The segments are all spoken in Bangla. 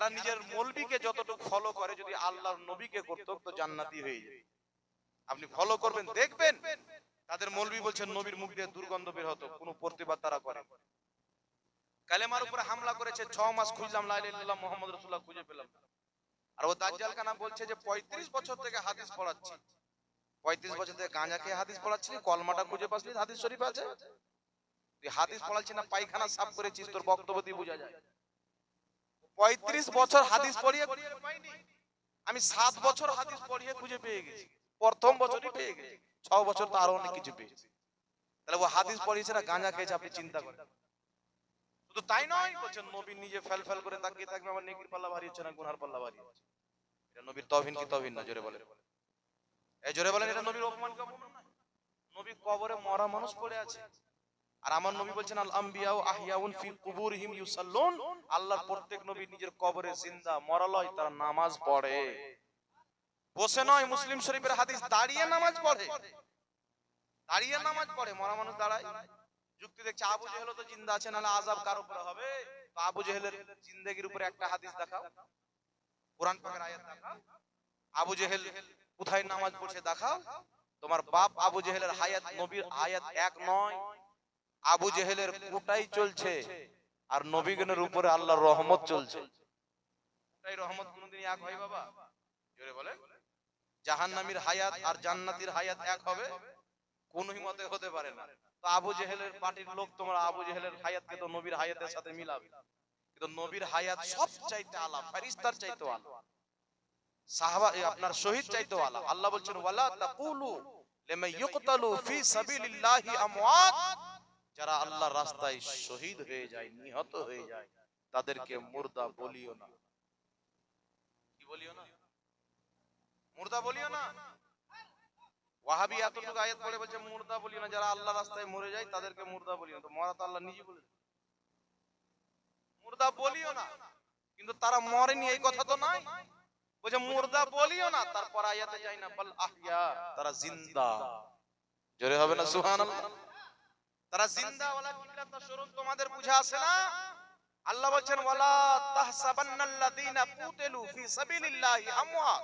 এরা নিজের মলবিকে যতটুকু ফলো করে, যদি আল্লাহর নবীকে করতো তো জান্নাতি হয়ে যায়। আপনি ফলো করবেন, দেখবেন, তাদের মলবি বলছেন, নবীর মুখ দিয়ে দুর্গন্ধ বের হতো, কোনো প্রতিবাদ তারা করে কালেমার উপরে হামলা করেছে, ছ মাস খুঁজলাম মোহাম্মদ রসুল্লাহ খুঁজে পেলাম আর ও দাজ্জাল কানা বলছে যে, পঁয়ত্রিশ বছর থেকে হাদিস পড়াচ্ছি। পঁয়ত্রিশ বছর থেকে গাঁজা খেয়ে হাদিস পড়াচ্ছিলি, কলমাটা খুঁজে পাসনি হাদিস শরীফ আছে? তুই হাদিস পড়াচ্ছি না, পায়খানা সাফ করেছিস, তোর বক্তব্য দিয়ে বোঝা যায়। পঁয়ত্রিশ বছর হাদিস পড়িয়ে আমি সাত বছর হাদিস পড়িয়ে খুঁজে পেয়ে গেছি। প্রথম বছরই পেয়ে গেছি। ছ বছর তো আরও অনেক কিছু পেয়েছি। তাহলে ও হাদিস পড়িয়েছে না গাঁজা খেয়েছে আপনি চিন্তা করেন। শুধু তাই নয় বলছেন নবীন নিজে ফেল ফেল করে তাকিয়ে থাকবে আমার নেকির পাল্লা ভারী হচ্ছে না গুনার পাল্লা ভারী হচ্ছে। এটা নবীর তহিন কি তহিন না জোরে বলেন। এই জোরে বলেন এটা নবীর অপমান নবী কবরে মরা মানুষ পড়ে আছে। আর আমার নবী বলছেন, আল আম্বিয়া আহিয়াউন ফি কুবুরহিম ইউসাল্লুন। আল্লাহর প্রত্যেক নবী নিজের কবরে জিন্দা মরালয়, তারা নামাজ পড়ে। বসে নয়, মুসলিম শরীফের হাদিস, দাঁড়িয়ে নামাজ পড়ে। দাঁড়িয়ে নামাজ পড়ে, মরা মানুষ দাঁড়ায়। যুক্তি দেখছে, আবু জেহেল তো জিন্দা আছে, নাহলে আযাব কার উপরে হবে? তো আবু জেহেলের জিন্দেগির উপরে একটা হাদিস দেখাও। কোরআন পাকের আয়াত দেখাও। আবু জেহেল কোথায় নামাজ পড়ছে দেখাও। তোমার বাপ আবু জেহেলের হায়াত, নবীর আয়াত এক নয়। আবু জেহেলের কোটাই চলছে আর নবীগণের উপরে আল্লাহর রহমত চলছে। কোটাই রহমত হয় হায়াত আর জান্নাতীর হায়াত এক হবে? কোন মতে হতে পারে না। তো আবু জেহেলের পার্টির লোক তোমরা আবু জেহেলের হায়াতকে তো নবীর হায়াতের সাথে মিলাবে। কিন্তু নবীর হায়াত সব চাইতে আলা, ফেরেশতার চাইতে আলা। সাহাবা আপনার শহীদ চাইতে আলা। আল্লাহ বলছেন, ওয়ালা তাকুলু লিমা ইউকতালু ফি সাবিলিল্লাহি আমওয়াত। যারা আল্লাহর রাস্তায় শহীদ হয়ে যায়, নিহত হয়ে যায়, তাদেরকে মুর্দা বলিও না। কি বলিও না? মুর্দা বলিও না? ওয়াহাবি এতটুকু আয়াত পড়ে বলছে, মুর্দা বলিও না। যারা আল্লাহ রাস্তায় মরে যায়, তাদেরকে মুর্দা বলিও না। তো মরা তো আল্লাহ নিজে বলে মুর্দা বলিও না। কিন্তু তারা মরেনি, এই কথা তো নাই বলছে, মুর্দা বলিও না। তারপর আয়াতে না, বল আহিয়া তারা জিন্দা। জোরে হবে না, সুবহানাল্লাহ? তারা জিন্দা ওয়ালা কিল্লাত শুরুন তোমাদের বুঝা আছে না? আল্লাহ বলছেন ওয়ালা তাহসাবান্নাল্লাযীনা কুতিলু ফি সাবিলিল্লাহি আমওয়াত।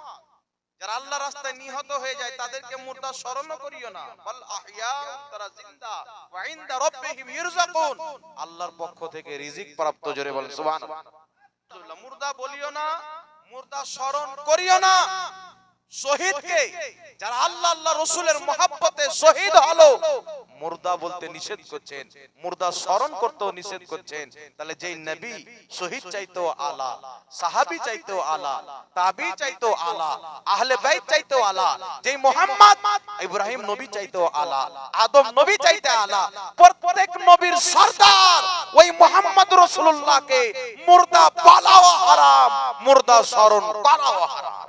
যারা আল্লাহ রাস্তায় নিহত হয়ে যায় তাদেরকে মুর্দা স্মরণ করিও না। বল আহিয়া তারা জিন্দা। ওয়া ইনদা রাব্বিহিম ইরযাকুন আল্লাহর পক্ষ থেকে রিজিক প্রাপ্ত জোরে বলেন সুবহানাল্লাহ। মুর্দা বলিও না মুর্দা স্মরণ করিও না। শহীদকে যারা আল্লাহ আল্লাহ রসুলের মহাব্বতে শহীদ হলো মুর্দা বলতে নিষেধ করছেন মুর্দা স্মরণ করতেও নিষেধ করছেন তাহলে যেই নবী শহীদ চাইতো আলা সাহাবী চাইতো আলা তাবি চাইতো আলা আহলে বাইত চাইতো আলা যেই মোহাম্মদ ইব্রাহিম নবী চাইতো আলা আদম নবী চাইতে আলা প্রত্যেক নবীর সরদার ওই মোহাম্মদ রাসূলুল্লাহকে মুর্দা বলাও হারাম মুর্দা স্মরণ করাও হারাম।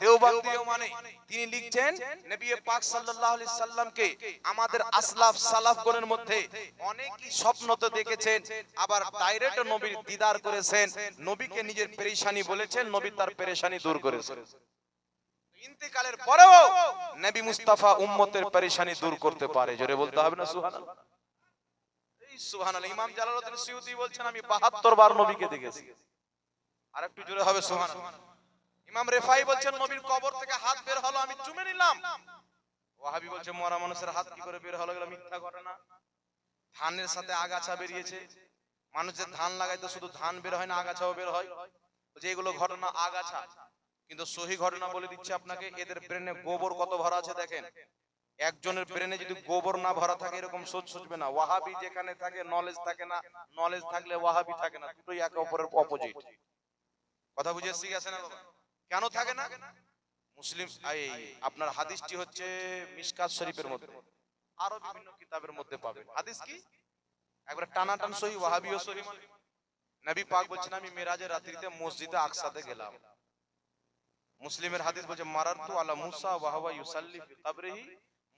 দেওবন্দিও মানে তিনি লিখছেন নবী পাক সাল্লাল্লাহু আলাইহি সাল্লামকে আমাদের আসলাফ সালাফগণের মধ্যে অনেকেই স্বপ্ন দেখেছেন আবার ডাইরেক্ট নবীর দিদার করেছেন নবীকে নিজের পেরেশানি বলেছেন নবী তার পেরেশানি দূর করেছেন। ইন্তেকালের পরেও নবী মুস্তাফা উম্মতের পেরেশানি দূর করতে পারে জোরে বলতে হবে না সুবহানাল্লাহ। এই সুবহানাল্লাহ ইমাম জালালউদ্দিন সিউতি বলছেন আমি 72 বার নবীকে দেখেছি। আর একটু জোরে হবে সুবহানাল্লাহ। ইমাম রেফাই বলছেন, নবীর কবর থেকে হাত বের হলো, আমি চুমে নিলাম। ওয়াহাবি বলছে, মরা মানুষের হাত কি করে বের হলো এগুলো মিথ্যা ঘটনা? ধানের সাথে আগাছা বেরিয়েছে। মানুষ যে ধান লাগায় তো শুধু ধান বের হয় না, আগাছাও বের হয়। যে এগুলো ঘটনা আগাছা। কিন্তু সহি ঘটনা বলে দিচ্ছে আপনাকে, এদের ব্রেনে গোবর কত ভরা আছে দেখেন। একজনের ব্রেনে যদি গোবর না ভরা থাকে, এরকম সোচ সোচবে না। ওয়াহাবি যেখানে থাকে নলেজ থাকে না। নলেজ থাকলে ওয়াহাবি থাকে না, দুটোই একে অপরের অপোজিট কথা বুঝে শিখেছে না বাবা? কেন থাকে না? মুসলিম আপনার হাদিসটি হচ্ছে মিশকাত শরীফের মধ্যে। আরও বিভিন্ন কিতাবের মধ্যে পাবেন। হাদিস কি? একবার টানা টান সহি ওয়াহাবি ও পাক বলছেন, আমি মেরাজের রাত্রিতে মসজিদে আকসাতে গেলাম। মুসলিমের হাদিস বলছে আলা মুসা ওয়া হুয়া ইউসাল্লি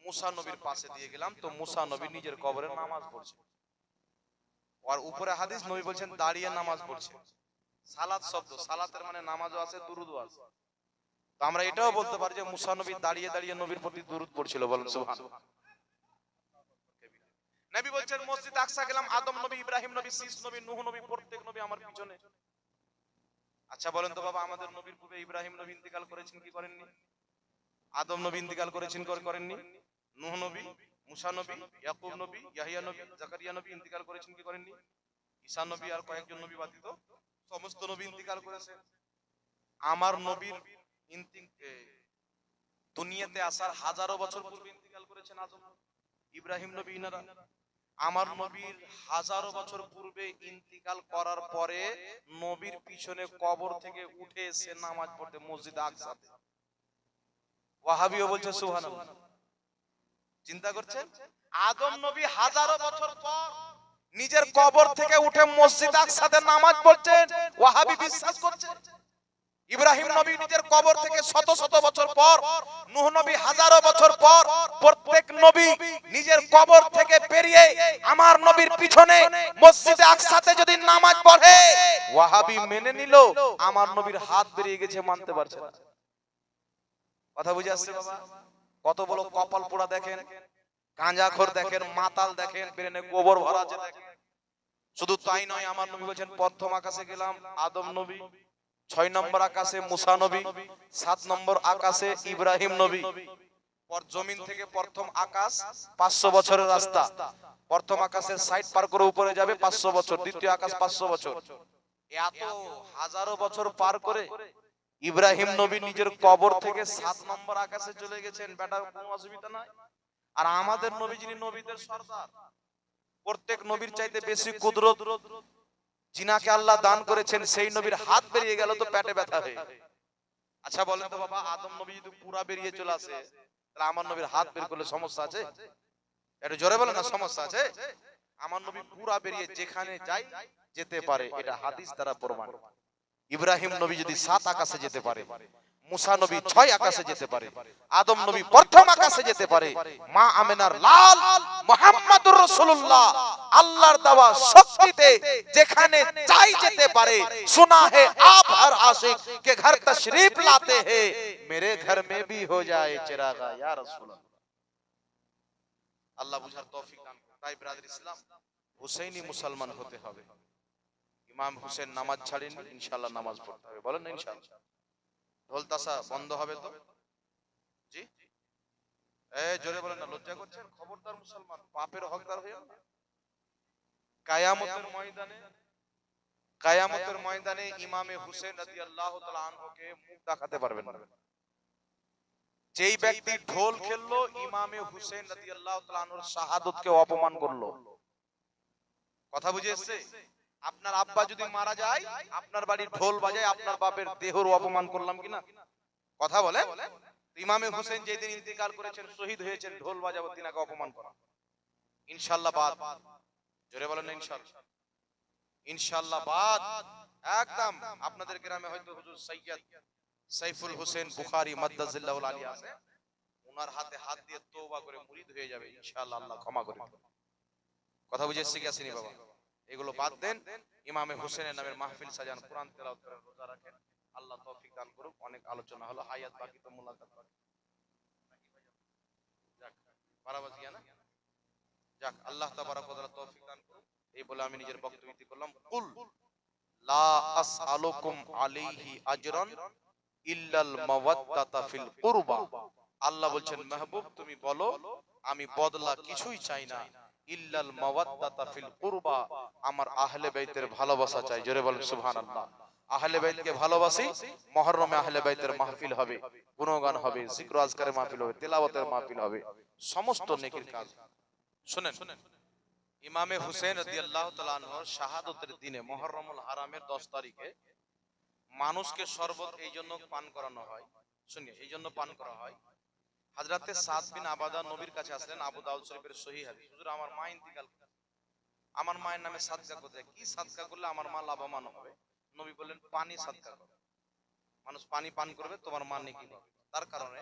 মুসা নবীর পাশে দিয়ে গেলাম তো মুসা নবী নিজের কবরে নামাজ পড়ছে। আর উপরে হাদিস নবী বলছেন, দাঁড়িয়ে নামাজ পড়ছে। সালাত শব্দ সালাতের মানে নামাজও আছে দুরুদও আছে। তো আমরা এটাও বলতে পারি যে মুসা নবী দাঁড়িয়ে দাঁড়িয়ে নবীর প্রতি দুরুদ পড়ছিল বলেন সুবহান। নবী বলছেন মসজিদ আকসা গেলাম আদম নবী ইব্রাহিম নবী শীষ নবী নূহ নবী প্রত্যেক নবী আমার পিছনে। আচ্ছা বলেন তো বাবা আমাদের নবীর পূর্বে ইব্রাহিম নবী ইন্তেকাল করেছেন কি করেননি? আদম নবী ইন্তেকাল করেছেন করেননি? নূহ নবী মুসা নবী ইয়াকুব নবী ইয়াহিয়া নবী জাকারিয়া নবী ইন্তেকাল করেছেন কি করেননি? ঈসা নবী আর কয়েকজন নবী ব্যতীত সমস্ত নবী ইন্তেকাল করেছেন আমার নবীর দুনিয়াতে আসার হাজারো বছর পূর্বে ইন্তেকাল করেছেন আদম ইব্রাহিম নবী ইনারা। আমার নবীর হাজারো বছর পূর্বে ইন্তিকাল করার পরে নবীর পিছনে কবর থেকে উঠে এসে নামাজ পড়তে মসজিদ আকসাতে ওয়াহাবিও বলছে, সুবহানাল্লাহ। চিন্তা করছেন? আদম নবী হাজারো বছর পর নিজের কবর থেকে উঠে মসজিদ আকসাতে নামাজ পড়ছেন, ওয়াহাবি বিশ্বাস করছে ইব্রাহিম নবী নিজের কবর থেকে শত শত বছর পর, নূহ নবী হাজারো বছর পর প্রত্যেক নবী নিজের কবর থেকে বেরিয়ে আমার নবীর পিছনে মসজিদে আকসাতে যদি নামাজ পড়ে, ওয়াহাবি মেনে নিল, আমার নবীর হাত বেরিয়ে গেছে, মানতে পারছে না। কথা বুঝে আসছে বাবা? কত বড় কপাল পোড়া দেখেন গাঁজাখোর দেখেন, মাতাল দেখেন, ব্রেনে গোবর ভরা আছে দেখেন। শুধু তাই নয়, আমার নবী বলছেন, প্রথম আকাশে গেলাম, আদম নবী, ছয় নম্বর আকাশে মুসা নবী, সাত নম্বর আকাশে ইব্রাহিম নবী। জমিন থেকে প্রথম আকাশ পাঁচশো বছরের রাস্তা। প্রথম আকাশের সাইড পার করে উপরে যাবে পাঁচশো বছর, দ্বিতীয় আকাশ পাঁচশো বছর। এত হাজারো বছর পার করে ইব্রাহিম নবী নিজের কবর থেকে সাত নম্বর আকাশে চলে গেছেন। বেটার কোনো অসুবিধা নাই। আর আমাদের নবী যিনি নবীদের সর্দার প্রত্যেক নবীর চাইতে বেশি কুদরত জিনাকে আল্লাহ দান করেছেন সেই নবীর হাত বেরিয়ে গেল তো পেটে ব্যথা হয়ে। আচ্ছা বলেন তো বাবা আদম নবী যদি পুরা বেরিয়ে চলে আসে তাহলে আমার নবীর হাত বের করলে সমস্যা আছে? একটু জোরে বলেন না সমস্যা আছে? আমার নবী পুরা বেরিয়ে যেখানে যাই যেতে পারে এটা হাদিস দ্বারা প্রমাণ। ইব্রাহিম নবী যদি সাত আকাশে যেতে পারে মুসা ছয় আকাশে যেতে পারে আদম নবী প্রথম আকাশে যেতে পারে মা আমেনার লাল মোহাম্মদুর আল্লাহর দেওয়া শক্তিতে যেখানে চাই যেতে পারে হে আপ হর আশিক কে ঘর লাতে হে মেরে ঘর মে ভি হো যায় চিরাগা ইয়া রাসূলুল্লাহ। আল্লাহ বুঝার তৌফিক দান তাই ব্রাদার ইসলাম হুসাইনি মুসলমান হতে হবে। ইমাম নামাজ ছাড়েন ইনশাআল্লাহ নামাজ পড়তে হবে। বলেন ইনশাআল্লাহ। ঢোল তাসা বন্ধ হবে তো? জি? এ জোরে বলেন না লজ্জা করছেন? খবরদার মুসলমান পাপের হকদার না কায়ামতের ময়দানে কায়ামতের ময়দানে ইমামে হুসেন রাদিয়াল্লাহু তাআলা আনহুকে মুখ দেখাতে পারবেন। না যেই ব্যক্তি ঢোল খেললো ইমামে হুসেন রাদিয়াল্লাহু তাআলা আনহুর শাহাদাতকে অপমান করল। কথা বুঝে এসেছে? আপনার আব্বা যদি মারা যায়, আপনার বাড়ির ঢোল বাজায় আপনার বাপের দেহর অপমান করলাম কিনা? কথা বলে ইমামে হোসেন যেদিন ইন্তেকাল করেছেন, শহীদ হয়েছেন, ঢোল বাজাবো, তিনাকে অপমান করা। ইনশাআল্লাহ বাদ। জোরে বলেন না ইনশাআল্লাহ ইনশাআল্লাহ বাদ। একদম। আপনাদের গ্রামে হয়তো হুজুর সৈয়দ সাইফুল হোসেন বুখারী, মাদ্দাজিল্লাহুল আলী আছে। ওনার হাতে হাত দিয়ে তওবা করে মুরিদ হয়ে যাবে। ইনশাআল্লাহ আল্লাহ ক্ষমা করে। কথা বুঝে গেছেনি বাবা? এগুলো বাদ দেন। ইমামে হোসেনের নামের মাহফিল সাজান, কোরআন তেলাওয়াত করেন রোজা রাখেন। আল্লাহ তৌফিক দান করুক। অনেক আলোচনা হলো, হায়াত বাকি তো মুলাকাত বাকি। যাক আল্লাহ তাবারক ওয়া তাআলা তৌফিক দান করুক। এই বলে আমি নিজের করলাম কুল লা আসআলুকুম আলাইহি আজরান ইল্লাল ফিল কুরবা। আল্লাহ বলছেন, মাহবুব, তুমি বলো, আমি বদলা কিছুই চাই না। ইল্লাল ফিল কুরবা। আমার আহলে বাইতের ভালোবাসা চাই। জোরে বলেন, সুবহানাল্লাহ। আহলে বাইতকে ভালোবাসি আহলে বাইতের মাহফিল হবে, গুণগান হবে মাহফিল হবে, তেলাওয়াতের মাহফিল হবে, সমস্ত নেকির কাজ। শুনেন, ইমামে রাদিয়াল্লাহু তাআলা দিনে মুহররমুল হারামের 10 তারিখে মানুষকে শরবত এই জন্য পান করানো হয়। শুনিয়ে, এই জন্য পান করা হয়। হাজরাতে সাদ বিন আবাদা নবীর কাছে আসলেন আবু দাউদ শরীফের সহি হাদিস। হুজুর আমার মা ইন্তিকাল। আমার মায়ের নামে সাদকা করতে কি সাদকা করলে আমার মা লাভবান হবে? নবী বললেন পানি সাদকা করো। মানুষ পানি পান করবে তোমার মা নেকি তার কারণে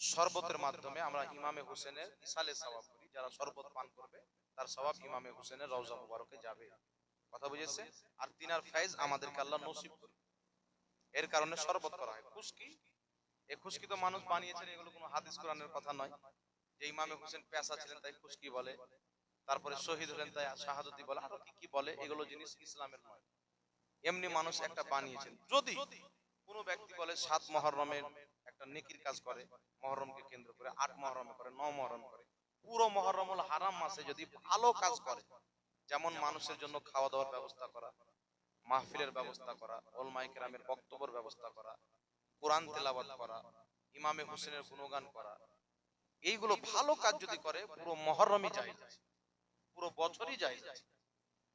শরবতের মাধ্যমে আমরা ইমামে হোসেনের ইসালে সওয়াব করি। যারা শরবত পান করবে তার সওয়াব ইমামে হোসেনের রওজা মুবারকে যাবে। কথা বুঝেছে? আর তিনার ফাইজ আমাদেরকে আল্লাহ নসিব করবে এর কারণে শরবত করা হয়। খুশকি এই খুশকি তো মানুষ বানিয়েছেন, এগুলো কোনো হাদিস কোরআনের কথা নয়। যে ইমামে হোসেন পেশা ছিলেন তাই খুশকি বলে, তারপরে শহীদ হলেন তাই শাহাদতি বলে। আরও কি কি বলে, এগুলো জিনিস ইসলামের নয়। এমনি মানুষ একটা বানিয়েছেন। যদি কোনো ব্যক্তি বলে সাত মহরমের একটা নেকির কাজ করে, মহরমকে কেন্দ্র করে, আট মহরমে করে, ন মহরম করে, পুরো মহরম হল হারাম মাসে যদি ভালো কাজ করে, যেমন মানুষের জন্য খাওয়া দাওয়ার ব্যবস্থা করা, মাহফিলের ব্যবস্থা করা ওলমাই কেরামের বক্তব্যের ব্যবস্থা করা কোরআন তেলাবাদ করা, ইমামে হোসেনের গুণগান করা, এইগুলো ভালো কাজ যদি করে, পুরো মহরমই যায় পুরো বছরই যায়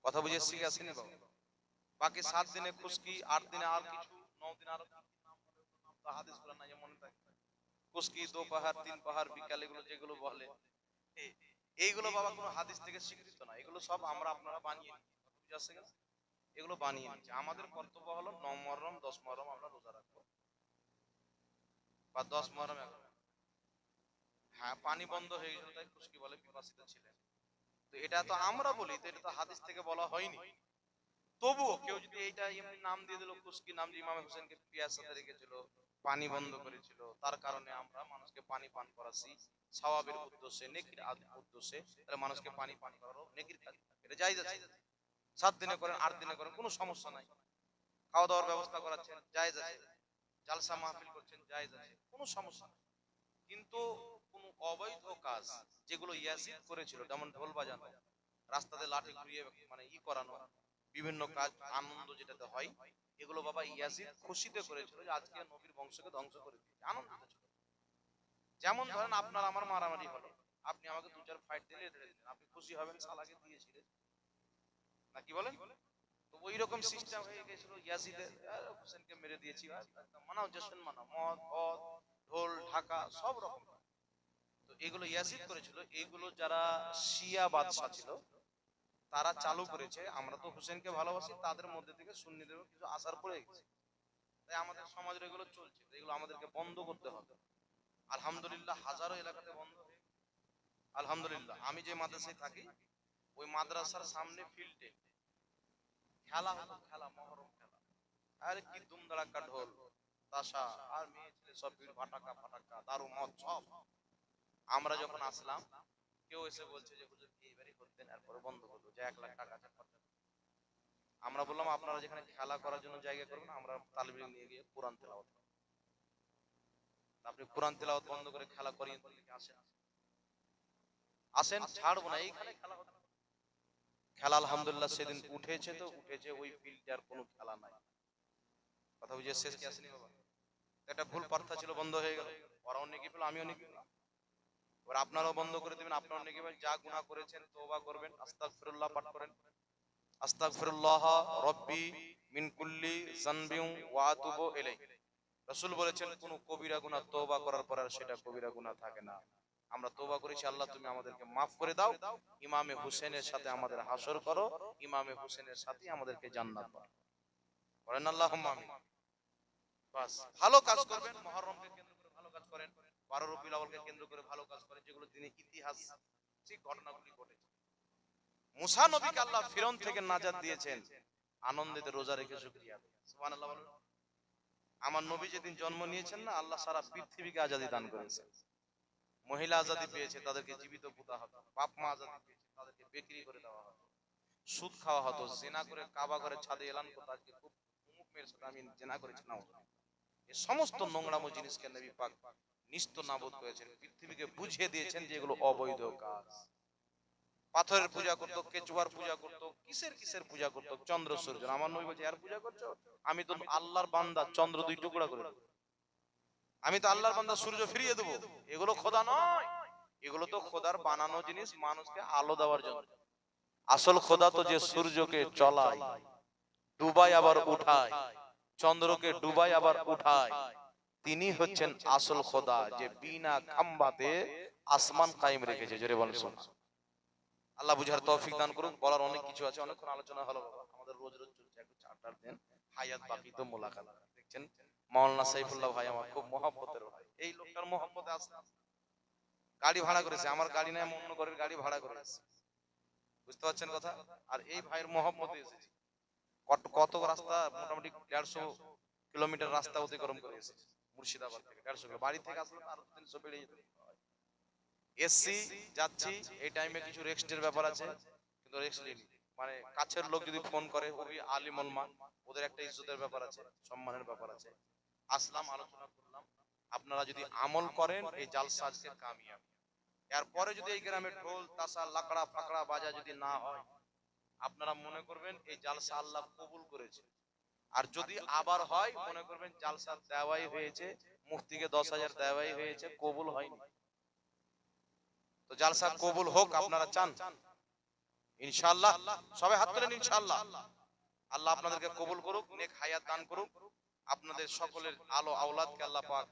কথা বুঝে শিখে আসেনি বাকি সাত দিনে খুশকি, আট দিনে আর কিছু ন দিনে আরও দো পাহাড় তিন পাহাড় বিকাল, এগুলো যেগুলো বলে এইগুলো বাবা কোনো হাদিস থেকে স্বীকৃত না। এগুলো সব আমরা আপনারা বানিয়ে? এগুলো বানিয়ে আমাদের কর্তব্য হলো ন মহরম, দশ মহরম আমরা রোজা বা দশ হ্যাঁ পানি বন্ধ হয়ে গেছিল, তাই খুশকি বলে বিপাসিত ছিলেন। তো এটা তো আমরা বলি, তো এটা তো হাদিস থেকে বলা হয়নি। তবুও কেউ যদি এইটা এমনি নাম দিয়ে দিল, খুশকি নাম যে ইমাম হোসেনকে রেখেছিল, পানি বন্ধ করেছিল, তার কারণে আমরা মানুষকে পানি পান করাচ্ছি সওয়াবের উদ্দেশ্যে, নেকির উদ্দেশ্যে, তাহলে মানুষকে পানি পান করারও নেকির কাজ। এটা জায়েজ আছে। সাত দিনে করেন, আট দিনে করেন, কোনো সমস্যা নাই। খাওয়া দাওয়ার ব্যবস্থা করাচ্ছেন, জায়েজ আছে। জালসা মাহফিল করছেন জায়েজ আছে কোনো সমস্যা নেই। কিন্তু কোন অবৈধ কাজ যেগুলো ইয়াসিদ করেছিল যেমন ঢোল বাজানো রাস্তাতে লাঠি ঘুরিয়ে মানে ই করানো বিভিন্ন কাজ আনন্দ যেটাতে হয় এগুলো বাবা ইয়াসিদ খুশিতে করেছিল যে আজকে নবীর বংশকে ধ্বংস করে দিয়েছে আনন্দ যেমন ধরেন আপনার আমার মারামারি হলো আপনি আমাকে দু চার ফাইট দিলে আপনি খুশি হবেন সালাকে দিয়েছিলেন। না কি বলেন? তো ওই রকম সিস্টেম হয়ে গেছিল ইয়াসিদে আহ, হোসেনকে দিয়েছি মানাও জশ্ন মানাও। মদ ভদ ঢোল, ঢাকা, সব রকম। তো এগুলো ইয়াসিদ করেছিল। এইগুলো যারা শিয়া বাদশা ছিল, তারা চালু করেছে। আমরা তো হোসেনকে ভালোবাসি, তাদের মধ্যে থেকে সুন্নিদের কিছু আসার পড়ে গেছে। তাই আমাদের সমাজের এগুলো চলছে। এগুলো আমাদেরকে বন্ধ করতে হবে। আলহামদুলিল্লাহ, হাজারো এলাকাতে বন্ধ। হয়ে। আলহামদুলিল্লাহ, আমি যে মাদ্রাসায় থাকি, ওই মাদ্রাসার সামনে ফিল্ডে খেলা হতো, খেলা, মহরম আরে কি দুমদাড়াক্কা ঢোল, তাসা, আর মেয়ে ছেলে সব ভিড়, ফাটাকা ফাটাকা দারু মদ সব। আমরা যখন আসলাম, কেউ এসে বলছে যে, হুজুর, কি এইবারই করতেন? এরপরে বন্ধ করল যে এক লাখ টাকা আমরা বললাম, আপনারা যেখানে খেলা করার জন্য জায়গা করবেন আমরা তালিবিল নিয়ে গিয়ে কোরআন তেলাওয়াত আপনি কোরআন তেলাওয়াত বন্ধ করে খেলা করিয়ে আসেন। আসেন, ছাড়বো না, এইখানে খেলা খেলা আলহামদুলিল্লাহ সেদিন উঠেছে তো, উঠেছে, ওই ফিল্ডে আর কোনো খেলা নাই। কথা বুঝে শেষ কি আসেনি বাবা? একটা ভুল প্রার্থনা ছিল, বন্ধ হয়ে গেল। ওরাও নেকি পেল, আমিও নেকি পেলাম। এবার আপনারাও বন্ধ করে দিবেন, আপনারাও নেকি পেলেন যা গুনাহ করেছেন, তওবা করবেন। আস্তাগফিরুল্লাহ পাঠ করেন। আস্তাগফিরুল্লাহ রব্বি মিন কুল্লি যানবিন ওয়া আতুবু ইলাইহি। রাসূল বলেছেন, কোন কবিরা গুনাহ তওবা করার পর আর সেটা কবিরা গুনাহ থাকে না। আমরা তওবা করেছি আল্লাহ তুমি আমাদেরকে মাফ করে দাও। ইমামে হোসেনের সাথে আমাদের হাসর করো, ইমামে হোসেনের সাথে আমাদেরকে জান্নাত দাও বলেন আমিন। বাস ভালো কাজ করবেন। মহররমকে কেন্দ্র করে ভালো কাজ করেন। বারো কেন্দ্র করে ভালো কাজ করেন যেগুলো তিনি ইতিহাস ঠিক ঘটনাগুলি ঘটেছে মুসা নবীকে আল্লাহ ফিরন থেকে নাজাত দিয়েছেন। আনন্দিতে রোজা রেখে শুকরিয়া। সুবহানাল্লাহ বলুন। আমার নবী যেদিন জন্ম নিয়েছেন না আল্লাহ সারা পৃথিবীকে আজাদি দান করেছে মহিলা আজাদি পেয়েছে তাদেরকে জীবিত পুতা হতো। বাপ মা আজাদি পেয়েছে তাদেরকে বিক্রি করে দেওয়া হতো। সুদ খাওয়া হতো। জেনা করে কাবা ঘরে ছাদে এলান করতো আজকে খুব আমি জেনা করেছি না এই সমস্ত জিনিসকে নবী পাক নিস্ত নাবুদ করেছেন, পৃথিবীকে বুঝিয়ে দিয়েছেন যে এগুলো অবৈধ কাজ। পাথরের পূজা কেচুয়ার পূজা কিসের কিসের পূজা চন্দ্র সূর্য। আমার নবী বলছে আর পূজা করছ? আমি তো আল্লাহর বান্দা, চন্দ্র দুই টুকরা করে আমি তো আল্লাহর বান্দা, সূর্য ফিরিয়ে দেবো। এগুলো খোদা নয়। এগুলো তো খোদার বানানো জিনিস মানুষকে আলো দেওয়ার জন্য। আসল খোদা তো যে সূর্যকে চলায়। ডুবাই আবার উঠায়। চন্দ্রকে ডুবাই আবার উঠায়। তিনি হচ্ছেন আসল খোদা, যে বিনা খাম্বাতে আসমান কায়েম রেখেছে। জোরে বলেন শোন আল্লাহ বুঝার তৌফিক দান করুন। বলার অনেক কিছু আছে। অনেকক্ষণ আলোচনা হলো। আমাদের রোজ রোজ চলছে। একটু চারটার দেন। হায়াত বাকি তো মোলাকাত। দেখছেন? মাওলানা সাইফুল্লাহ ভাই আমার খুব মহব্বতের ভাই। এই লোকটার মহব্বতে আসলাম গাড়ি ভাড়া করেছে। আমার গাড়ি আমি অন্য ঘরের গাড়ি ভাড়া করেছে। বুঝতে পারছেন কথা? আর এই ভাইয়ের মহব্বতে এসেছি। কত রাস্তা? মোটামুটি দেড়শো কিলোমিটার রাস্তা অতিক্রম করে এসেছি মুর্শিদাবাদ থেকে, দেড়শো কিলো। বাড়ি থেকে আসলে আরও তিনশো বেড়ে যেত এসছি যাচ্ছি, এই টাইমে কিছু রেক্সটের ব্যাপার আছে, কিন্তু নিইনি। মানে কাছের লোক যদি ফোন করে, ওই আলিম ওলমা ওদের একটা ইজ্জতের ব্যাপার আছে, সম্মানের ব্যাপার আছে। আসলাম, আলোচনা করলাম। আপনারা যদি আমল করেন, এই জালসা আজকে কামিয়াব। এরপরে যদি এই গ্রামে ঢোল, তাসা, লাকড়া, ফাকড়া বাজা যদি না হয় আপনারা মনে করবেন এই জালসা আল্লাহ কবুল করেছে। আর যদি আবার হয় মনে করবেন জালসা দেওয়াই হয়েছে মুফতিকে দশ হাজার দেওয়াই হয়েছে কবুল হয়নি। তো জালসা কবুল হোক আপনারা চান। ইনশাআল্লাহ। সবাই হাত তোলেন ইনশাআল্লাহ। আল্লাহ আপনাদেরকে কবুল করুক নেক হায়াত দান করুক। আপনাদের সকলের আলো আওলাদকে আল্লাহ পাক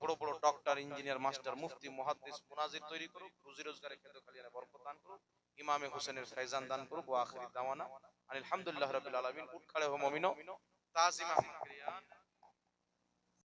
বড় বড় ডক্টর ইঞ্জিনিয়ার মাস্টার মুফতি মুহাদ্দিস মুনাজির তৈরি করুক রুজি রোজগারে খেতে খালিয়ানে বরকত দান করুক। ইমামে হোসেনের ফয়জান দান করুক ও আখরি দাওয়ানা। আলহামদুলিল্লাহ রাব্বিল আলামিন উৎকালে হো মুমিনো